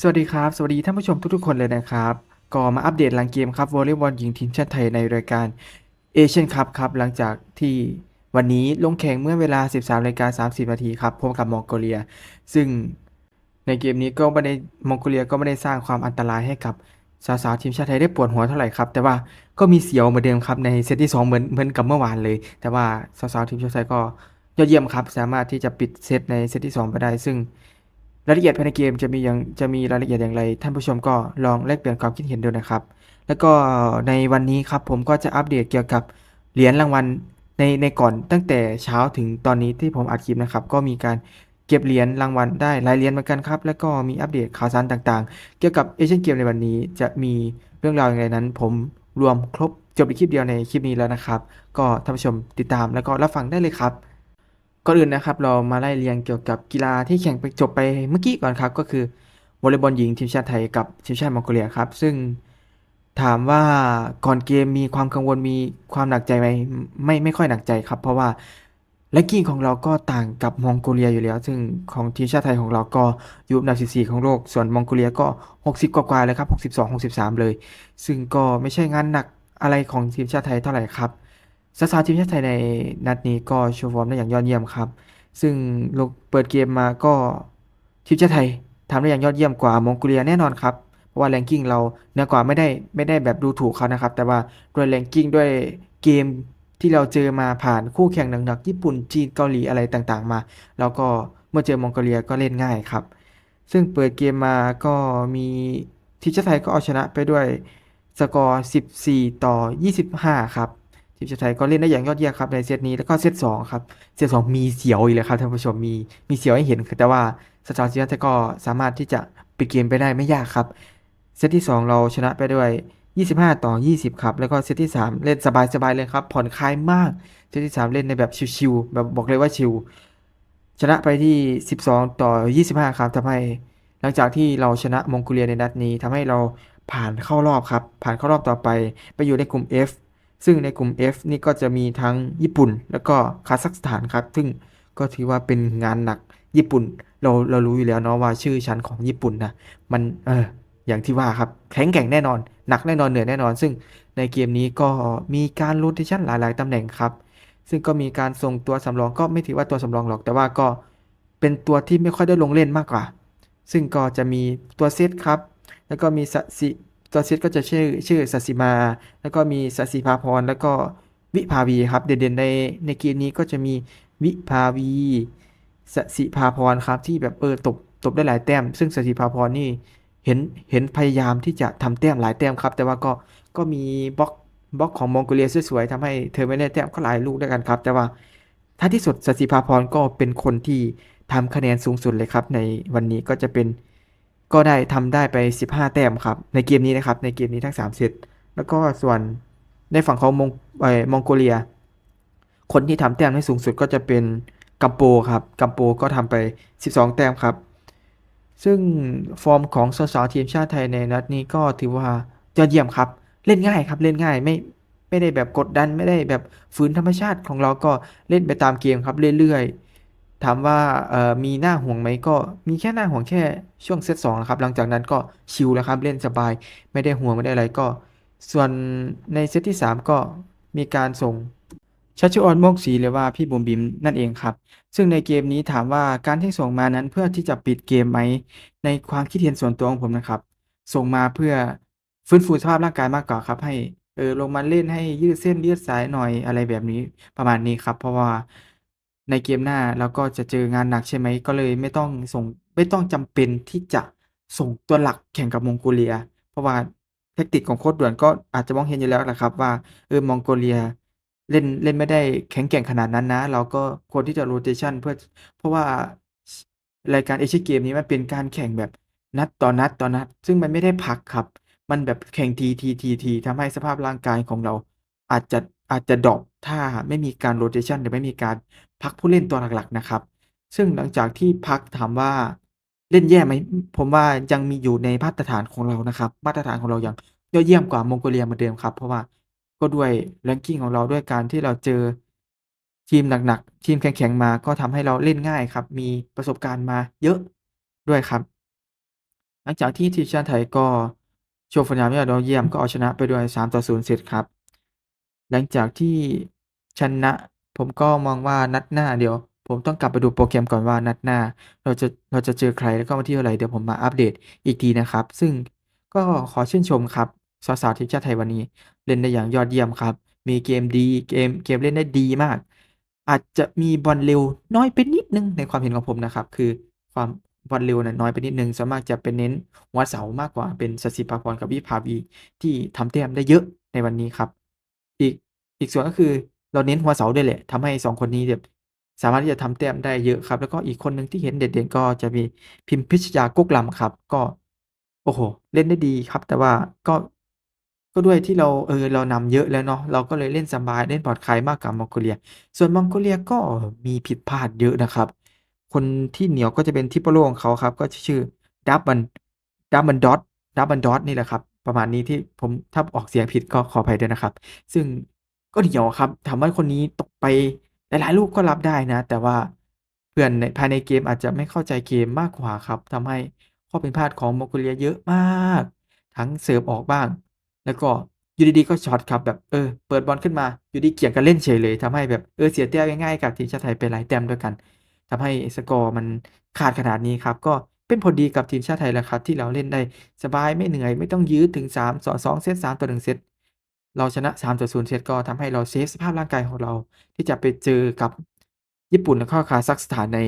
สวัสดีครับ สวัสดีท่านผู้ชมทุกๆคนเลยนะครับ ก็มาอัปเดตหลังเกมครับวอลเลย์บอลหญิงทีมชาติไทยในรายการเอเชียนคัพครับ หลังจากที่วันนี้ลงแข่งเมื่อเวลา 13นาฬิกา30 นาทีครับพบกับมองโกเลีย ซึ่งในเกมนี้ก็ไม่ได้มองโกเลียก็ไม่ได้สร้างความอันตรายให้กับสาวๆทีมชาติไทยได้ปวดหัวเท่าไหร่ครับ แต่ว่าก็มีเสียวเหมือนเดิมครับในเซตที่ 2 เหมือนเหมือนกับเมื่อวานเลย แต่ว่าสาวๆทีมชาติไทยก็ยอดเยี่ยมครับ สามารถที่จะปิดเซตในเซตที่2ไปได้ ซึ่ง รายละเอียดภายในเกมจะมีอย่างจะมีรายละเอียดอย่างไร ท่านผู้ชมก็ลองแลกเปลี่ยนความคิดเห็นดูนะครับ แล้วก็ในวันนี้ครับผมก็จะอัปเดตเกี่ยวกับเหรียญรางวัลในในก่อนตั้งแต่เช้าถึงตอนนี้ที่ผมอัดคลิปนะครับ ก็มีการเก็บเหรียญรางวัลได้หลายเหรียญเหมือนกันครับ แล้วก็มีอัปเดตข่าวสารต่างๆ เกี่ยวกับเอเชียนเกมในวันนี้จะมีเรื่องราวอย่างไรนั้น ผมรวมครบจบในคลิปเดียวในคลิปนี้แล้วนะครับ ก็ท่านผู้ชมติดตามแล้วก็รับฟังได้เลยครับ ก่อนอื่นนะครับเรามาไล่เรียงเกี่ยวกับกีฬาที่แข่งไปจบไปเมื่อกี้ก่อนครับ ก็คือวอลเลย์บอลหญิงทีมชาติไทยกับทีมชาติมองโกเลียครับ ซึ่งถามว่าก่อนเกมมีความกังวลมีความหนักใจไหมไม่ไม่ค่อยหนักใจครับ เพราะว่าแรงกิ้งของเราก็ต่างกับมองโกเลียอยู่แล้ว ซึ่งของทีมชาติไทยของเราก็อยู่อันดับ14 ของโลก ส่วนมองโกเลียก็ 60 กว่าๆเลยครับ 62 63 เลย ซึ่งก็ไม่ใช่งานหนักอะไรของทีมชาติไทยเท่าไหร่ครับ สาวๆทีมชาติไทยในนัดนี้ก็โชว์ฟอร์มได้อย่างยอดเยี่ยมครับ ซึ่งลงเปิดเกมมาก็ทีมชาติไทยทำได้อย่างยอดเยี่ยมกว่ามองโกเลียแน่นอนครับ เพราะว่าแรงกิ้งเราเหนือกว่าไม่ได้ไม่ได้แบบดูถูกเขานะครับ แต่ว่าด้วยแรงกิ้งด้วยเกมที่เราเจอมาผ่านคู่แข่งหนักๆญี่ปุ่นจีนเกาหลีอะไรต่างๆ มา แล้วก็เมื่อเจอมองโกเลียก็เล่นง่ายครับ ซึ่งเปิดเกมมาก็มีทีมชาติไทยก็เอาชนะไปด้วยสกอร์ 14 ต่อ 25 ครับ ทีมชาติไทยก็เล่นได้อย่างยอดเยี่ยมครับในเซตนี้แล้วก็เซตสองครับเซตสองมีเสียวอีกเลยครับท่านผู้ชมมีมีเสียวให้เห็นแต่ว่าสตาร์ทีมชาติไทยก็สามารถที่จะปิดเกมไปได้ไม่ยากครับเซตที่ 2 เราชนะไปด้วย 25 ต่อ 20 ครับ แล้วก็เซตที่ 3 เล่นสบายๆเลยครับ ผ่อนคลายมาก เซตที่ 3 เล่นในแบบชิวๆแบบบอกเลยว่าชิว ชนะไปที่ 12 ต่อ 25 ครับทำให้ หลังจากที่เราชนะมองโกเลียในนัดนี้ทำให้เราผ่านเข้ารอบครับ ผ่านเข้ารอบต่อไป ไปอยู่ในกลุ่ม F ซึ่งในกลุ่ม F นี่ก็จะมีทั้งญี่ปุ่น แล้วก็คาซัคสถานครับ ซึ่งก็ถือว่าเป็นงานหนักญี่ปุ่น เราเรารู้อยู่แล้วเนาะว่าชื่อชั้นของญี่ปุ่นนะมันเอออย่างที่ว่าครับแข็งแกร่งแน่นอน หนักแน่นอนเหนื่อยแน่นอน ซึ่งในเกมนี้ก็มีการโรเตชันหลาย ๆตำแหน่งครับ ซึ่งก็มีการส่งตัวสำรองก็ไม่ถือว่าตัวสำรองหรอก แต่ว่าก็เป็นตัวที่ไม่ค่อยได้ลงเล่นมากกว่า ซึ่งก็จะมีตัวเซตครับ แล้วก็มีสสิ ตัวเซตก็จะชื่อชื่อสัสิมา แล้วก็มีสัสิภาพร แล้วก็วิภาวีครับ เด่นๆในในเกมนี้ก็จะมีวิภาวีสัสิภาพรครับที่แบบเออตบตบได้หลายแต้ม ซึ่งสัสิภาพรนี่เห็นเห็นพยายามที่จะทำแต้มหลายแต้มครับ แต่ว่าก็ก็มีบล็อกบล็อกของมองโกเลียสวยๆทำให้เธอไม่ได้แต้มก็หลายลูกด้วยกันครับ แต่ว่าท้ายที่สุดสัสิภาพรก็เป็นคนที่ทำคะแนนสูงสุดเลยครับ ในวันนี้ก็จะเป็น ก็ได้ทำได้ไป 15 แต้มครับ ในเกมนี้นะครับ ในเกมนี้ทั้ง 3 เซต แล้วก็ส่วนในฝั่งของมองมองโกเลีย คนที่ทำแต้มให้สูงสุดก็จะเป็นกัมโปครับ กัมโปก็ทำไป 12 แต้มครับ ซึ่งฟอร์มของสาวทีมชาติไทยในนัดนี้ก็ถือว่ายอดเยี่ยมครับ เล่นง่ายครับ เล่นง่ายไม่ไม่ได้แบบกดดันไม่ได้แบบฝืนธรรมชาติของเราก็เล่นไปตามเกมครับเรื่อยๆ ถามว่ามีหน่าห่วงไหมก็มีแค่หน่าห่วงแค่ช่วงเซตสองนะครับ หลังจากนั้นก็ชิลแล้วครับเล่นสบายไม่ได้ห่วงไม่ได้อะไรก็ ส่วนในเซตที่ 3 ก็มีการส่งชัชชุออนโมกศรีหรือว่าพี่บุ๋มบิมนั่นเองครับ ซึ่งในเกมนี้ถามว่าการที่ส่งมานั้นเพื่อที่จะปิดเกมไหม ในความคิดเห็นส่วนตัวของผมนะครับ ส่งมาเพื่อฟื้นฟูสภาพร่างกายมากกว่าครับ ให้เออลงมาเล่นให้ยืดเส้นยืดสายหน่อยอะไรแบบนี้ประมาณนี้ครับ เพราะว่า ในเกมหน้าเราก็จะเจองานหนักใช่ไหมก็เลยไม่ต้องส่งไม่ต้องจำเป็นที่จะส่งตัวหลักแข่งกับมองโกเลีย เพราะว่าแทคติกของโค้ชด่วนก็อาจจะมองเห็นอยู่แล้วแหละครับว่าเออมองโกเลียเล่นเล่นไม่ได้แข็งแกร่งขนาดนั้นนะ เราก็ควรที่จะ rotation เพื่อเพราะว่ารายการเอเชียเกมนี้มันเป็นการแข่งแบบนัดต่อนัดต่อนัด ซึ่งมันไม่ได้พักครับ มันแบบแข่งทีทีทีทีทำให้สภาพร่างกายของเรา อาจจะอาจจะดรอปถ้าไม่มีการ rotation หรือไม่มีการ พักผู้เล่นตัวหลักๆนะครับ ซึ่งหลังจากที่พักถามว่าเล่นแย่ไหมผมว่ายังมีอยู่ในมาตรฐานของเรานะครับ มาตรฐานของเรายังยอดเยี่ยมกว่ามองโกเลียเหมือนเดิมครับ เพราะว่าก็ด้วย ranking ของเราด้วยการที่เราเจอทีมหนักๆ ทีมแข็งๆมาก็ทำให้เราเล่นง่ายครับ มีประสบการณ์มาเยอะด้วยครับ หลังจากที่ทีมชาติไทยก็โชว์ผลงานยอดเยี่ยมก็เอาชนะไปด้วย3-0เสร็จครับ หลังจากที่ชนะ ผมก็มองว่านัดหน้าเดี๋ยว ผมต้องกลับไปดูโปรแกรมก่อนว่านัดหน้า เราจะเราจะเจอใครแล้วก็วันที่เท่าไรเดี๋ยวผมมาอัปเดตอีกทีนะครับ ซึ่งก็ขอชื่นชมครับสาวๆทีมชาติไทยวันนี้ เล่นได้อย่างยอดเยี่ยมครับ มีเกมดีเกมเกมเล่นได้ดีมาก อาจจะมีบอลเร็วน้อยไปนิดนึงในความเห็นของผมนะครับ คือความบอลเร็วน่ะน้อยไปนิดนึงส่วนมากจะไปเน้นหัวเสามากกว่าเป็นศศิภาพรกับวิภาวีที่ทำแต้มได้เยอะในวันนี้ครับ อีกอีกส่วนก็คือ เราเน้นหัวเสาด้วยแหละทำให้ 2 คนนี้แบบสามารถที่จะทำแต้มได้เยอะครับ แล้วก็อีกคนหนึ่งที่เห็นเด่นๆก็จะมีพิมพิชยากุกลำครับ ก็โอ้โฮเล่นได้ดีครับ แต่ว่าก็ก็ด้วยที่เราเออเรานำเยอะแล้วเนาะเราก็เลยเล่นสบายเล่นปลอดภัยมากกว่ามองโกเลีย ส่วนมองโกเลียก็มีผิดพลาดเยอะนะครับ คนที่เหนียวก็จะเป็น Tripolo ของเขาครับ ก็ชื่อ Darman Darmandot Darmandot นี่แหละครับ ประมาณนี้ที่ผมถ้าออกเสียงผิดก็ขออภัยด้วยนะครับ ซึ่ง ก็เหนียวครับ ถามว่าคนนี้ตกไปหลาย ๆ ลูกก็รับได้นะ แต่ว่าเพื่อนในภายในเกมอาจจะไม่เข้าใจเกมมากกว่าครับ ทำให้ข้อผิดพลาดของมองโกเลียเยอะมาก ทั้งเสิร์ฟออกบ้าง แล้วก็อยู่ดีๆก็ช็อตครับแบบเออเปิดบอลขึ้นมา อยู่ดีๆเกี่ยงกันเล่นเฉยเลยทำให้แบบเออเสียแต้มง่ายๆกับทีมชาติไทยไปหลายแต้มด้วยกันทำให้สกอร์มันขาดขนาดนี้ครับ ก็เป็นผลดีกับทีมชาติไทยแหละครับ ที่เราเล่นได้สบายไม่เหนื่อยไม่ต้องยื้อถึง3สอ2เซต3-1เซต เราชนะ3-0เซตก็ทำให้เราเซฟสภาพร่างกายของเรา ที่จะไปเจอกับญี่ปุ่นแล้วก็คาซัคสถานใน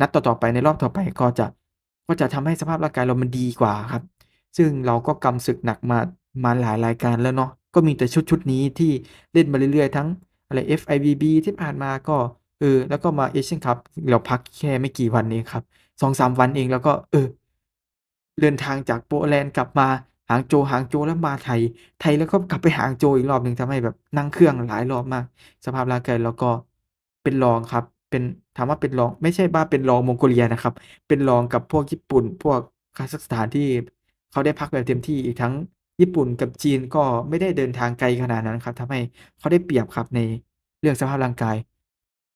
นัดต่อๆไปในรอบต่อไปก็จะก็จะทำให้สภาพร่างกายเรามันดีกว่าครับ ซึ่งเราก็กำศึกหนักมามาหลายรายการแล้วเนาะก็มีแต่ชุดๆนี้ที่เล่นมาเรื่อยๆ ทั้งอะไร FIVB ที่ผ่านมาก็เออแล้วก็มา Asian Cup เราพักแค่ไม่กี่วันเองครับ2-3วันเองแล้วก็เออเดินทางจากโปแลนด์กลับมา หางโจวหางโจวแล้วมาไทย ไทยแล้วก็กลับไปหางโจวอีกรอบหนึ่งทำให้แบบนั่งเครื่องหลายรอบมาก สภาพร่างกายเราก็เป็นรองครับ เป็นถามว่าเป็นรอง ไม่ใช่ว่าเป็นรองมองโกเลียนะครับ เป็นรองกับพวกญี่ปุ่น พวกคาซัคสถานที่เขาได้พักแบบเต็มที่อีกทั้งญี่ปุ่นกับจีนก็ไม่ได้เดินทางไกลขนาดนั้นครับทำให้เขาได้เปรียบครับในเรื่องสภาพร่างกาย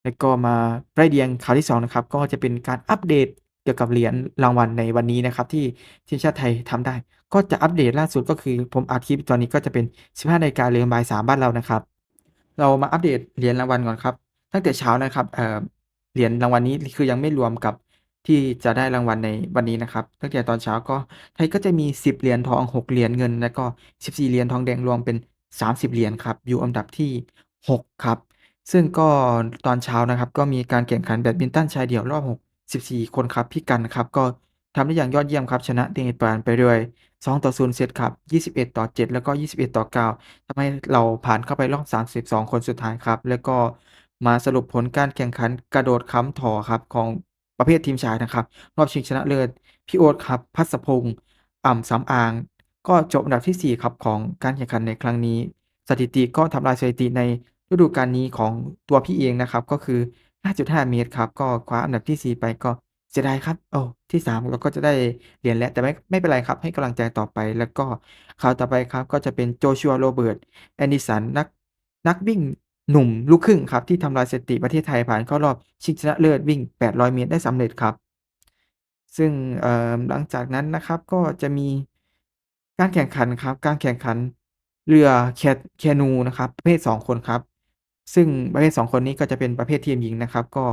แล้วก็มาไล่เรียงข่าวที่2นะครับก็จะเป็นการอัปเดตเกี่ยวกับเหรียญรางวัลในวันนี้นะครับ ที่ทีมชาติไทยทำได้ ก็จะอัปเดตล่าสุดก็คือผมอัดคลิปตอนนี้ก็จะเป็น 15:00น.หรือบ่าย3บ้านเรานะครับ เรามาอัปเดตเหรียญรางวัลก่อนครับ ตั้งแต่เช้านะครับเอ่อเหรียญรางวัลนี้คือยังไม่รวมกับที่จะได้รางวัลในวันนี้นะครับ ตั้งแต่ตอนเช้าก็ไทยก็จะมี 10 เหรียญทอง 6 เหรียญเงิน แล้วก็ 14 เหรียญทองแดงรวมเป็น 30 เหรียญครับ อยู่อันดับที่ 6 ครับ ซึ่งก็ตอนเช้านะครับ ก็มีการแข่งขันแบดมินตันชายเดี่ยวรอบ 6 14 คนครับพี่กันครับก็ ทำได้อย่างยอดเยี่ยมครับชนะเดนิปานไปด้วย2-0เซตครับ 21-7แล้วก็ 21-9ทำให้เราผ่านเข้าไปรอบ 32 คนสุดท้ายครับ แล้วก็มาสรุปผลการแข่งขันกระโดดค้ำถ่อครับของประเภททีมชายนะครับ รอบชิงชนะเลิศพี่โอ๊ตครับภัสพงษ์อ่ำสำอาง ก็จบอันดับที่ 4 ครับของการแข่งขันในครั้งนี้ สถิติก็ทำลายสถิติในฤดูกาลนี้ของตัวพี่เองนะครับก็คือ 5.5 เมตรครับก็คว้าอันดับที่ 4 ไปก็ เสียดายครับ โอ้ ที่ 3 เราก็จะได้เหรียญแล้ว แต่ไม่ ไม่เป็นไรครับ ให้กำลังใจต่อไป แล้วก็ข่าวต่อไปครับ ก็จะเป็น Joshua Robert Anderson นัก นักวิ่งหนุ่มลูกครึ่งครับ ที่ทำลายสถิติประเทศไทยผ่านเข้ารอบชิงชนะเลิศวิ่ง 800 เมตรได้สำเร็จครับ ซึ่งหลังจากนั้นนะครับ ก็จะมีการแข่งขันครับ การแข่งขันเรือแคแคนูนะครับ ประเภท 2 คนครับ ซึ่งประเภท 2 คนนี้ก็จะเป็นประเภททีมหญิงนะครับ ก็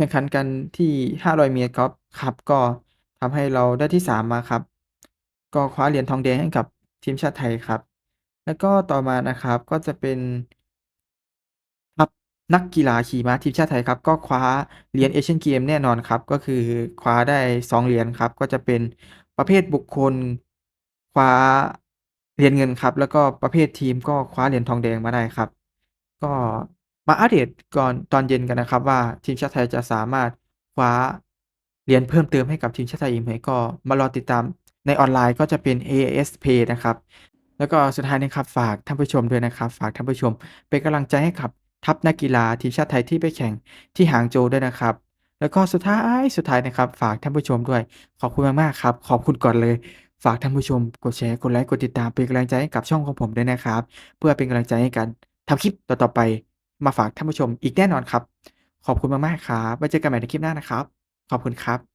แข่งขันกันที่ 500 เมตรครับครับ ก็ทำให้เราได้ที่ 3 มาครับ ก็คว้าเหรียญทองแดงให้กับทีมชาติไทยครับ แล้วก็ต่อมานะครับก็จะเป็นครับนักกีฬาขี่ม้าทีมชาติไทยครับ ก็คว้าเหรียญ Asian Games แน่นอนครับ ก็คือคว้าได้ 2 เหรียญครับ ก็จะเป็นประเภทบุคคล คว้าเหรียญเงินครับ แล้วก็ประเภททีมก็คว้าเหรียญทองแดงมาได้ครับ ก็ มาอัปเดตก่อนตอนเย็นกันนะครับว่าทีมชาติไทยจะสามารถคว้าเหรียญเพิ่มเติมให้กับทีมชาติไทยอีกไหมก็มารอติดตามในออนไลน์ก็จะเป็น A S P นะครับ แล้วก็สุดท้ายนะครับฝากท่านผู้ชมด้วยนะครับ ฝากท่านผู้ชม เป็นกำลังใจให้กับทัพนักกีฬาทีมชาติไทยที่ไปแข่งที่หางโจวด้วยนะครับ แล้วก็สุดท้ายสุดท้ายนะครับ ฝากท่านผู้ชมด้วย ขอบคุณมากๆครับ ขอบคุณก่อนเลย ฝากท่านผู้ชม กดแชร์กดไลก์กดติดตามเป็นกำลังใจให้กับช่องของผมด้วยนะครับ เพื่อเป็นกำลังใจให้กันทำคลิปต่อๆไป มาฝากท่านผู้ชมอีกแน่นอนครับ ขอบคุณมากๆครับไว้เจอกันใหม่ในคลิปหน้านะครับ ขอบคุณครับ